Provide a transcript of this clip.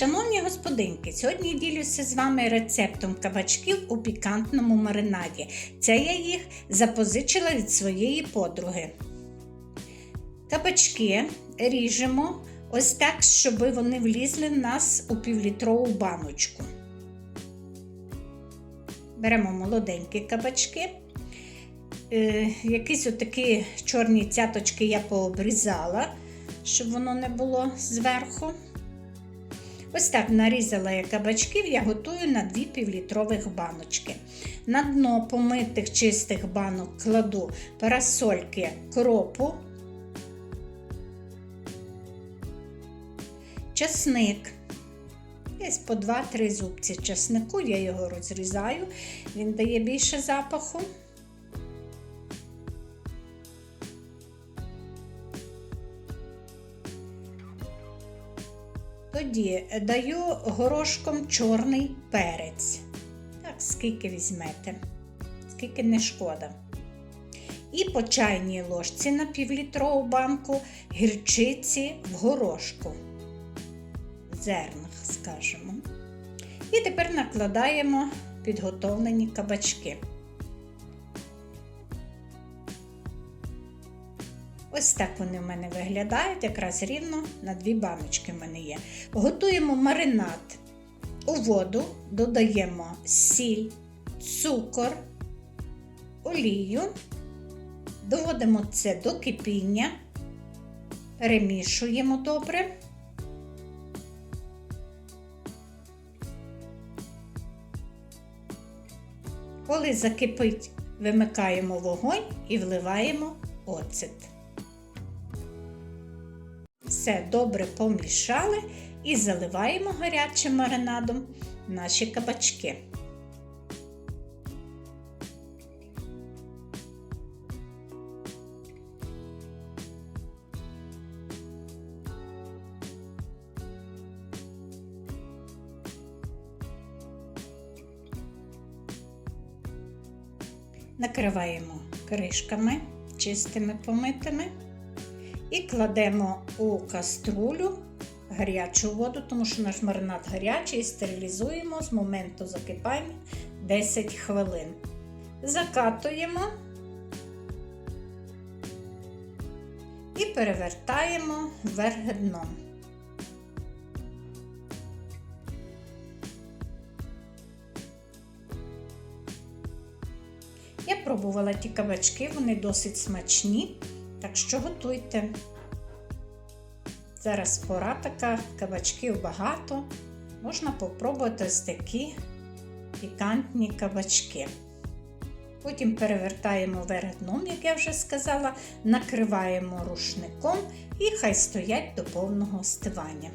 Шановні господинки, сьогодні ділюся з вами рецептом кабачків у пікантному маринаді. Це я їх запозичила від своєї подруги. Кабачки ріжемо ось так, щоб вони влізли в нас у півлітрову баночку. Беремо молоденькі кабачки. Е, якісь отакі чорні цяточки я пообрізала, щоб воно не було зверху. Ось так нарізала я кабачків, я готую на 2 півлітрових баночки. На дно помитих чистих банок кладу парасольки кропу, часник. Десь по 2-3 зубці часнику, я його розрізаю, він дає більше запаху. Тоді даю горошком чорний перець. Так, скільки візьмете, скільки не шкода. І по чайній ложці на півлітрову банку гірчиці в горошку, зернах, скажімо. І тепер накладаємо підготовлені кабачки. Ось так вони в мене виглядають, якраз рівно на дві баночки в мене є. Готуємо маринад. У воду додаємо сіль, цукор, олію, доводимо це до кипіння, перемішуємо добре. Коли закипить, вимикаємо вогонь і вливаємо оцет. Все добре помішали і заливаємо гарячим маринадом наші кабачки. Накриваємо кришками чистими помитими. І кладемо у каструлю гарячу воду, тому що наш маринад гарячий, стерилізуємо з моменту закипання 10 хвилин. Закатуємо і перевертаємо вверх дном. Я пробувала ті кабачки, вони досить смачні. Так що готуйте. Зараз пора така, кабачків багато. Можна попробувати ось такі пікантні кабачки. Потім перевертаємо вверх дном, як я вже сказала, накриваємо рушником і хай стоять до повного остивання.